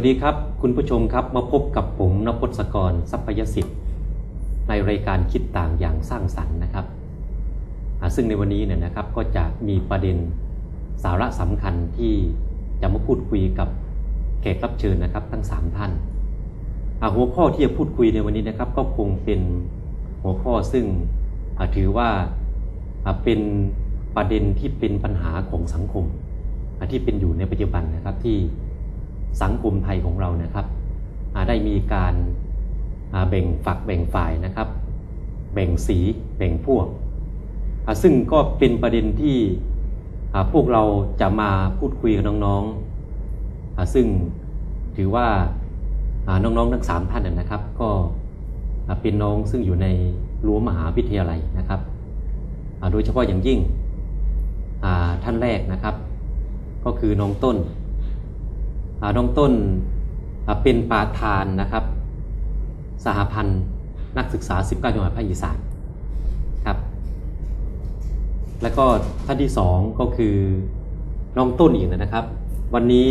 วัสดีครับ คุณผู้ชมครับมาพบกับผมนพศกรทรัพยสิทธิ์ ในรายการคิดต่างอย่างสร้างสรรค์นะครับ ซึ่งในวันนี้เนี่ยนะครับก็จะมีประเด็นสาระสำคัญที่จะมาพูดคุยกับแขกรับเชิญนะครับ ทั้งสามท่านหัวข้อที่จะพูดคุยในวันนี้นะครับ ก็คงเป็นหัวข้อซึ่งถือว่าเป็นประเด็นที่เป็นปัญหาของสังคม ที่เป็นอยู่ในปัจจุบันนะครับที่ สังคมไทยของเรานะครับได้มีการแบ่งฝักแบ่งฝ่ายนะครับ แบ่งสีแบ่งพวก ซึ่งก็เป็นประเด็นที่พวกเราจะมาพูดคุยกับน้องๆ ซึ่งถือว่าน้องๆทั้งสามท่านนะครับ ก็เป็นน้องซึ่งอยู่ในรั้วมหาวิทยาลัยนะครับโดยเฉพาะอย่างยิ่งท่านแรกนะครับ ก็คือน้องต้น น้องต้นอ่าเป็นประธานนะครับ สหพันธ์นักศึกษา 19 จังหวัดภาคอีสานครับ แล้วก็ท่านที่สองก็คือน้องต้นอีกนะครับ วันนี้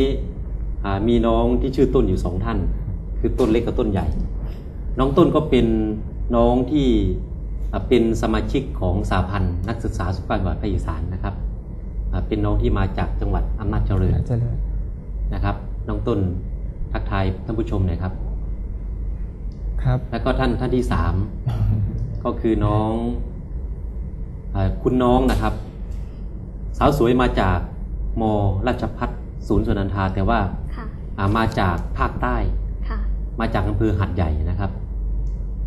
อ่ามีน้องที่ชื่อต้นอยู่สองท่าน คือต้นเล็กกับต้นใหญ่ น้องต้นก็เป็นน้องที่อ่าเป็นสมาชิกของสหพันธ์นักศึกษา19จังหวัดภาคอีสานนะครับอ่าเป็นน้องที่มาจากจังหวัดอำนาจเจริญเจริญนะครับ น้องต้นทักทายท่านผู้ชมหน่อยครับ ครับ แล้วก็ท่านท่านที่สามก็คือน้องอาคุณน้องนะครับ สาวสวยมาจากมราชพัฒศูนย์สุนันทาแต่ว่าค่ะอ่ามาจากภาคใต้ค่ะมาจากอำเภอหัดใหญ่นะครับ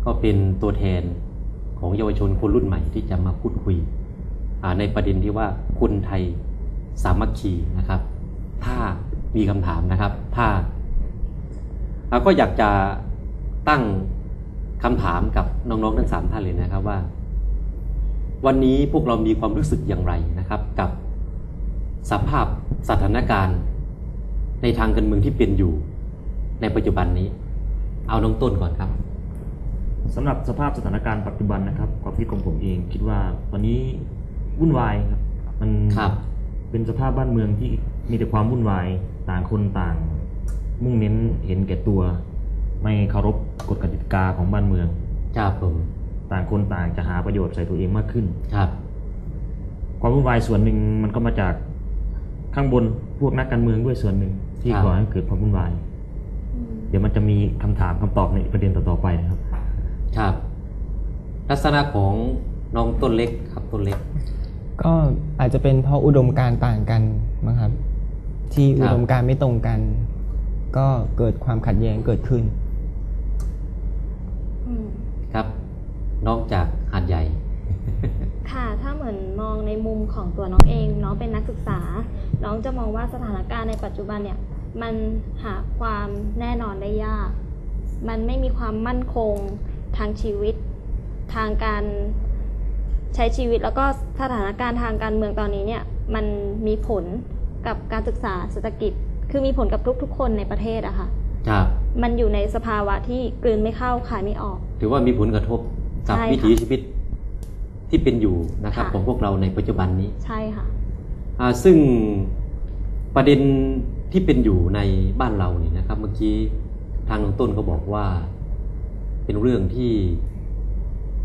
ก็เป็นตัวแทนของเยาวชนคนรุ่นใหม่ที่จะมาพูดคุยอ่าในประเด็นที่ว่าคนไทยสามัคคีนะครับ ถ้า มีคำถามนะครับ ถ้าเราก็อยากจะตั้งคำถามกับน้องๆทั้งสามท่านเลยนะครับว่า วันนี้พวกเรามีความรู้สึกอย่างไรนะครับ กับสภาพสถานการณ์ ในทางการเมืองที่เป็นอยู่ ในปัจจุบันนี้ เอาน้องต้นก่อนครับสำหรับสภาพสถานการณ์ปัจจุบันนะครับความคิดของผมเอง คิดว่าตอนนี้วุ่นวายครับมันครับเป็นสภาพบ้านเมืองที่มีแต่ความวุ่นวาย ต่างคนต่าง มุ่งเน้นเห็นแก่ตัว ไม่เคารพกฎกติกาของบ้านเมือง ครับผม ต่างคนต่างจะหาประโยชน์ใส่ตัวเองมากขึ้น ครับ ความวุ่นวายส่วนหนึ่งมันก็มาจากข้างบนพวกนักการเมืองด้วยส่วนหนึ่งที่ครับก่อให้เกิดความวุ่นวาย เดี๋ยวมันจะมีคำถามคำตอบในประเด็นต่อๆไปนะครับ ครับ ลักษณะของน้องต้นเล็กครับต้นเล็ก ก็อาจจะเป็นเพราะอุดมการณ์ต่างกันมั้งครับ ที่ครับอุดมการณ์ไม่ตรงกัน ก็เกิดความขัดแย้งเกิดขึ้นอืมครับน้องจากหาดใหญ่ ค่ะ ถ้าเหมือนมองในมุมของตัวน้องเอง น้องเป็นนักศึกษา น้องจะมองว่าสถานการณ์ในปัจจุบันเนี่ย มันหาความแน่นอนได้ยาก มันไม่มีความมั่นคงทางชีวิต ทางการใช้ชีวิตแล้วก็สถานการณ์ทางการเมืองตอนนี้เนี่ย มันมีผล กับการศึกษาเศรษฐกิจ คือมีผลกับทุกๆคนในประเทศอะค่ะครับมันอยู่ในสภาวะที่กลืนไม่เข้าขายไม่ออก ถือว่ามีผลกระทบกับใช่ค่ะวิถีชีวิตที่เป็นอยู่นะครับค่ะของพวกเราในปัจจุบันนี้ใช่ค่ะอ่าซึ่งประเด็นที่เป็นอยู่ในบ้านเราเนี่ยนะครับ เมื่อกี้ทางน้องต้นก็บอกว่า เป็นเรื่องที่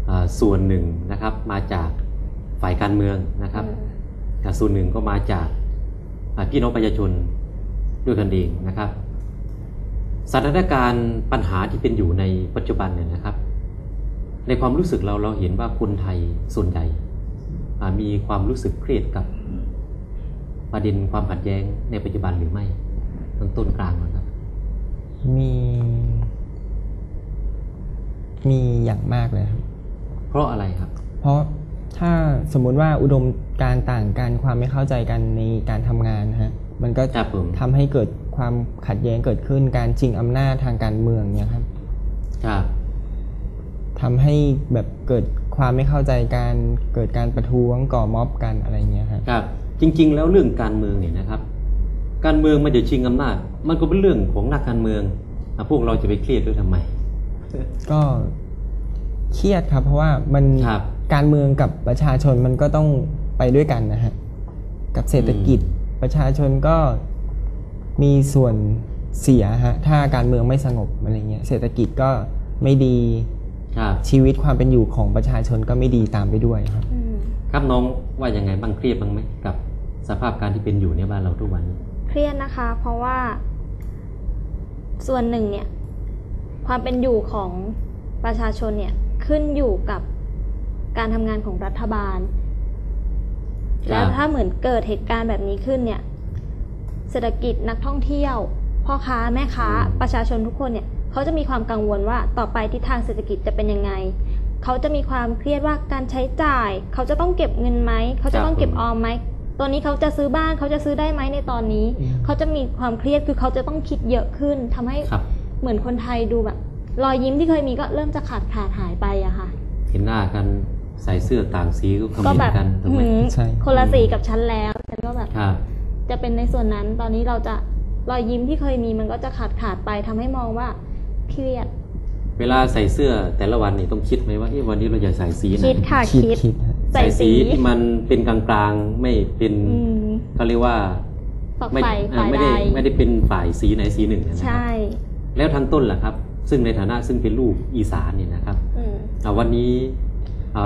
อ่าส่วนหนึ่งนะครับมาจากฝ่ายการเมืองนะครับอืมแต่ส่วนหนึ่งก็มาจากอ่า พี่น้องประชาชนด้วยกันเองนะครับ สถานการณ์ปัญหาที่เป็นอยู่ในปัจจุบันเนี่ยนะครับ ในความรู้สึกเราเราเห็นว่าคนไทยส่วนใหญ่อ่ามีความรู้สึกเครียดกับประเด็นความขัดแย้งในปัจจุบันหรือไม่ตั้งต้นกลางก่อนครับ มี มีอย่างมากเลยครับ เพราะอะไรครับ เพราะถ้าสมมุติว่าอุดม การณ์ต่างกันความไม่เข้าใจกันในการทำงานนะฮะมันก็ครับผมทำให้เกิดความขัดแย้งเกิดขึ้นการชิงอำนาจทางการเมืองเนี่ยครับครับทำให้แบบเกิดความไม่เข้าใจกันเกิดการประท้วงก่อม็อบกันอะไรเงี้ยครับครับ จริง ๆ แล้วเรื่องการเมืองเนี่ยนะครับ การเมืองมันจะชิงอำนาจ มันก็เป็นเรื่องของนักการเมืองอะพวกเราจะไปเครียดด้วยทำไม ก็เครียดครับ เพราะว่ามันครับการเมืองกับประชาชนมันก็ต้อง ไปด้วยกันนะฮะกับเศรษฐกิจประชาชนก็มีส่วนเสียฮะถ้าการเมืองไม่สงบอะไรเงี้ยเศรษฐกิจก็ไม่ดีครับชีวิตความเป็นอยู่ของประชาชนก็ไม่ดีตามไปด้วยครับอืมครับน้องว่ายังไงบ้างเครียดบ้างไหมกับ สภาพการที่เป็นอยู่ในบ้านเราทุกวันนี้เครียดนะคะ เพราะว่า ส่วนหนึ่งเนี่ย ความเป็นอยู่ของประชาชนเนี่ยขึ้นอยู่กับการทำงานของรัฐบาล แล้วถ้าเหมือนเกิดเหตุการณ์แบบนี้ขึ้นเนี่ย เศรษฐกิจนักท่องเที่ยว พ่อค้าแม่ค้าประชาชนทุกคนเนี่ยเขาจะมีความกังวลว่าต่อไปทิศทางเศรษฐกิจจะเป็นยังไงเขาจะมีความเครียดว่าการใช้จ่าย เขาจะต้องเก็บเงินไหมเขาจะต้องเก็บออมไหมตอนนี้เขาจะซื้อบ้านเขาจะซื้อได้ไหมในตอนนี้อืมเขาจะมีความเครียดคือเขาจะต้องคิดเยอะขึ้นทำให้ครับเหมือนคนไทยดูแบบรอยยิ้มที่เคยมีก็เริ่มจะขาดขาดหายไปอะค่ะ เห็นหน้ากัน ใส่เสื้อต่างสีก็คอมก็เมนแบบต์กันถูกไหมหืมใช่คนละสีกับฉันแล้วฉันก็แบบครับจะเป็นในส่วนนั้นตอนนี้เราจะรอยยิ้มที่เคยมีมันก็จะขาดขาดไปทำให้มองว่าเครียด เวลาใส่เสื้อแต่ละวันนี่ต้องคิดไหมว่าเอ๊ะวันนี้เราจะใส่สีไหนคิดค่ะคิดคิดคิดฮะใส่ใส่สีสีที่มันเป็นกลางๆไม่เป็นอืมเขาเรียกว่าฝักไม่ใฝ่เอ่อฝ่ายไม่ใดได้ไม่ได้เป็นฝ่ายสีไหนสีหนึ่งนะครับใช่ แล้วทางต้นล่ะครับ ซึ่งในฐานะซึ่งเป็นลูกอีสานเนี่ยนะครับอืมอ่าวันนี้อ่า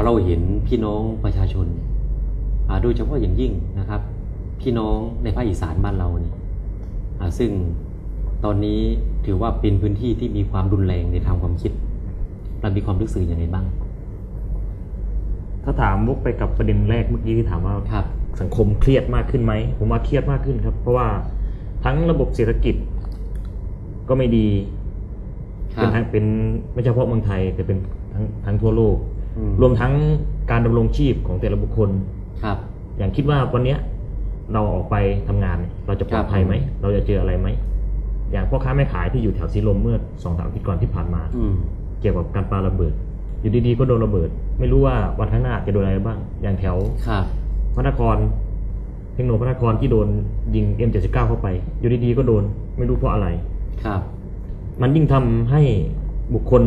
เราเห็นพี่น้องประชาชนอ่าโดยเฉพาะอย่างยิ่งนะครับ พี่น้องในภาคอีสานบ้านเราเนี่ยอ่าซึ่งตอนนี้ถือว่าเป็นพื้นที่ที่มีความรุนแรงในทางความคิดเรามีความรู้สึกยังไงบ้าง ถ้าถามวกไปกับประเด็นแรกเมื่อกี้ที่ถามว่าครับสังคมเครียดมากขึ้นไหมผมว่าเครียดมากขึ้นครับ เพราะว่าทั้งระบบเศรษฐกิจก็ไม่ดีครัเป็บนทั้งเป็นไม่เฉพาะเมืองไทยแต่เป็นทั้งทั้งทั่วโลกอืม รวมทั้งการดำรงชีพของแต่ละบุคคลครับ อย่างคิดว่าวันเนี้ยเราออกไปทำงานเนี่ยเราจะปลอดภัยไหม เราจะเจออะไรไหม อย่างพ่อค้าแม่ขายที่อยู่แถวสีลมเมื่อสองสามอาทิตย์ก่อนที่ผ่านมา อืม เกี่ยวกับการปาระเบิด อยู่ดีๆก็โดนระเบิด ไม่รู้ว่าวันข้างหน้าจะโดนอะไรบ้าง อย่างแถวครับ พระนคร เทคโนพระนครที่โดนยิง M79 เข้าไป อยู่ดีๆก็โดนไม่รู้เพราะอะไร ครับ มันยิ่งทำให้บุคคล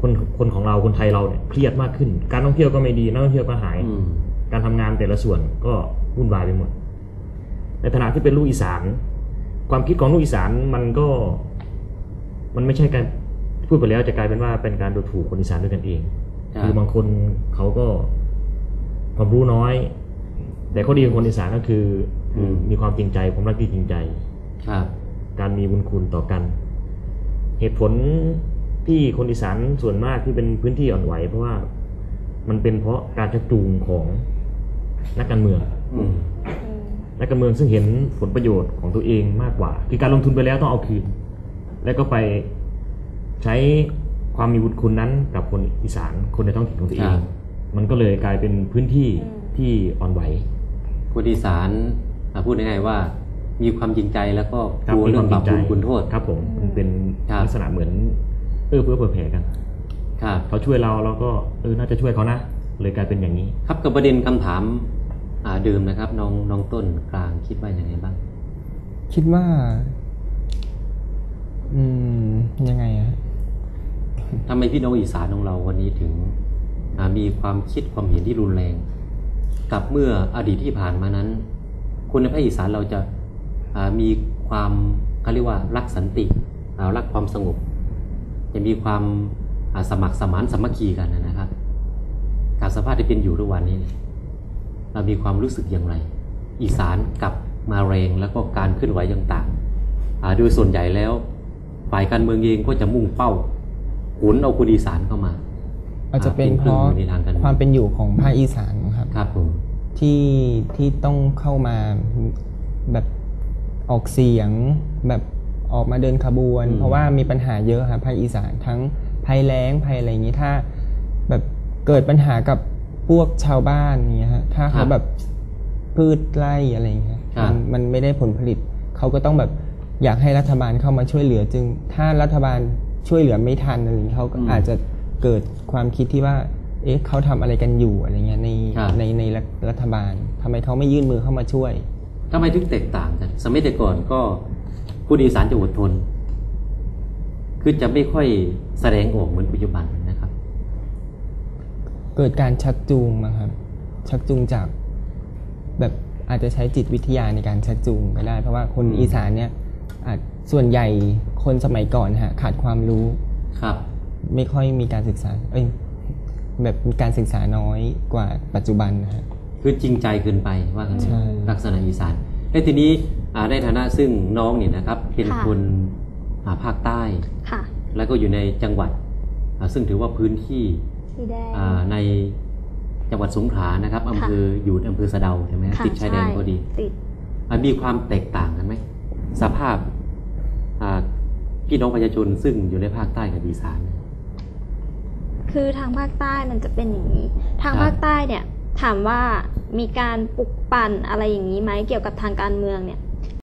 คนคนของเราคนไทยเราเนี่ยเครียดมากขึ้น การท่องเที่ยวก็ไม่ดีนักท่องเที่ยวก็หายอืมการทำงานแต่ละส่วนก็วุ่นวายไปหมด ในฐานะที่เป็นลูกอีสาน ความคิดของลูกอีสานมันก็ มันไม่ใช่การพูดไปแล้วจะกลายเป็นว่าเป็นการดูถูกคนอีสานด้วยกันเองครับคือบางคนเขาก็ความรู้น้อย แต่ข้อดีของคนอีสานก็คือคือมีความจริงใจความรักที่จริงใจ ครับ การมีบุญคุณต่อกัน เหตุผล ที่คนอีสานส่วนมากที่เป็นพื้นที่อ่อนไหว เพราะว่ามันเป็นเพราะการชักจูงของนักการเมืองอืมอืมนักการเมืองซึ่งเห็นผลประโยชน์ของตัวเองมากกว่า คือการลงทุนไปแล้วต้องเอาคืน แล้วก็ไปใช้ความมีบุญคุณนั้นกับคนอีสานคนในท้องถิ่นของตัวเอง มันก็เลยกลายเป็นพื้นที่ที่อ่อนไหวคนอีสานอ่าพูดง่ายๆว่ามีความจริงใจแล้วก็คกลัวมีเรื่องบาปจบุญคุณโทษครับผมมันเป็นครับลักษณะเหมือน เอื้อเฟื้อเผื่อแผ่กันครับเขาช่วยเราเราก็เออน่าจะช่วยเขานะเลยกลายเป็นอย่างนี้ ครับกับประเด็นคำถามอ่าเดิมนะครับ น้องน้องต้นกลางคิดว่าอย่างไรบ้าง คิดว่า อืมยังไงอะทำไมพี่น้องอีสานของเราวันนี้ถึงอ่ามีความคิดความเห็นที่รุนแรง กับเมื่ออดีตที่ผ่านมานั้น คนในภาคอีสานเราจะอ่ามีความเขาเรียกว่ารักสันติอ่ารักความสงบ จะมีความอ่าสมัครสมานสามัคคีกันนะครับ การสภาพที่เป็นอยู่ทุกวันนี้เนี่ยเรามีความรู้สึกอย่างไร อีสานกลับมาแรงแล้วก็การเคลื่อนไหวต่างๆอ่าโดยส่วนใหญ่แล้ว ฝ่ายการเมืองเองก็จะมุ่งเป้าหนุนเอาคนอีสานเข้ามา อาจจะเป็นอ่าเป็นเพราะเครื่องมือในทางการเมืองความเป็นอยู่ของภาคอีสานครับครับผมที่ที่ต้องเข้ามาแบบออกเสียงแบบ ออกมาเดินขบวน เพราะว่ามีปัญหาเยอะครับภาคอีสานทั้งภัยแล้งภัยอะไรอย่างนี้ถ้า แบบเกิดปัญหากับพวกชาวบ้านอย่างเงี้ยฮะถ้าเขาแบบพืชไร่อะไรอย่างเงี้ยมันมันไม่ได้ผลผลิต เขาก็ต้องแบบอยากให้รัฐบาลเข้ามาช่วยเหลือจึง ถ้ารัฐบาลช่วยเหลือไม่ทันอะไรอย่างเงี้ยเขาก็อาจจะเกิดความคิดที่ว่า เอ๊ะเขาทำอะไรกันอยู่อะไรเงี้ยในครับในในรัฐรัฐบาลทำไมเขาไม่ยื่นมือเข้ามาช่วยทำไมถึงแตกต่างกัน สมัยแต่ก่อนก็ ผู้อีสานจะอดทน คือจะไม่ค่อยแสดงออกเหมือนปัจจุบันนะครับ เกิดการชักจูงมาครับ ชักจูงจากแบบอาจจะใช้จิตวิทยาในการชักจูงก็ได้ เพราะว่าคนอืมอีสานเนี่ยอาจส่วนใหญ่คนสมัยก่อนฮะขาดความรู้ครับ ไม่ค่อยมีการศึกษา เอ้ยแบบมีการศึกษาน้อยกว่าปัจจุบันนะฮะคือจริงใจเกินไปว่ากันใช่ลักษณะอีสานและทีนี้อ่า ในฐานะซึ่งน้องเนี่ยนะครับเป็นค่ะคนอ่าภาคใต้ค่ะแล้วก็อยู่ในจังหวัดอ่าซึ่งถือว่าพื้นที่สีแดงอ่าในจังหวัดสงขลานะครับอำเภออยู่อำเภอสะเดาใช่ไหมค่ะติดชายแดนใพอดีติดอะมีความแตกต่างกันไหมสภาพอ่าพี่น้องประชาชนซึ่งอยู่ในภาคใต้กับอีสานคือทางภาคใต้มันจะเป็นอย่างนี้ ทางครับภาคใต้เนี่ยถามว่ามีการปลุกปั่นอะไรอย่างนี้ไหมเกี่ยวกับทางการเมืองเนี่ย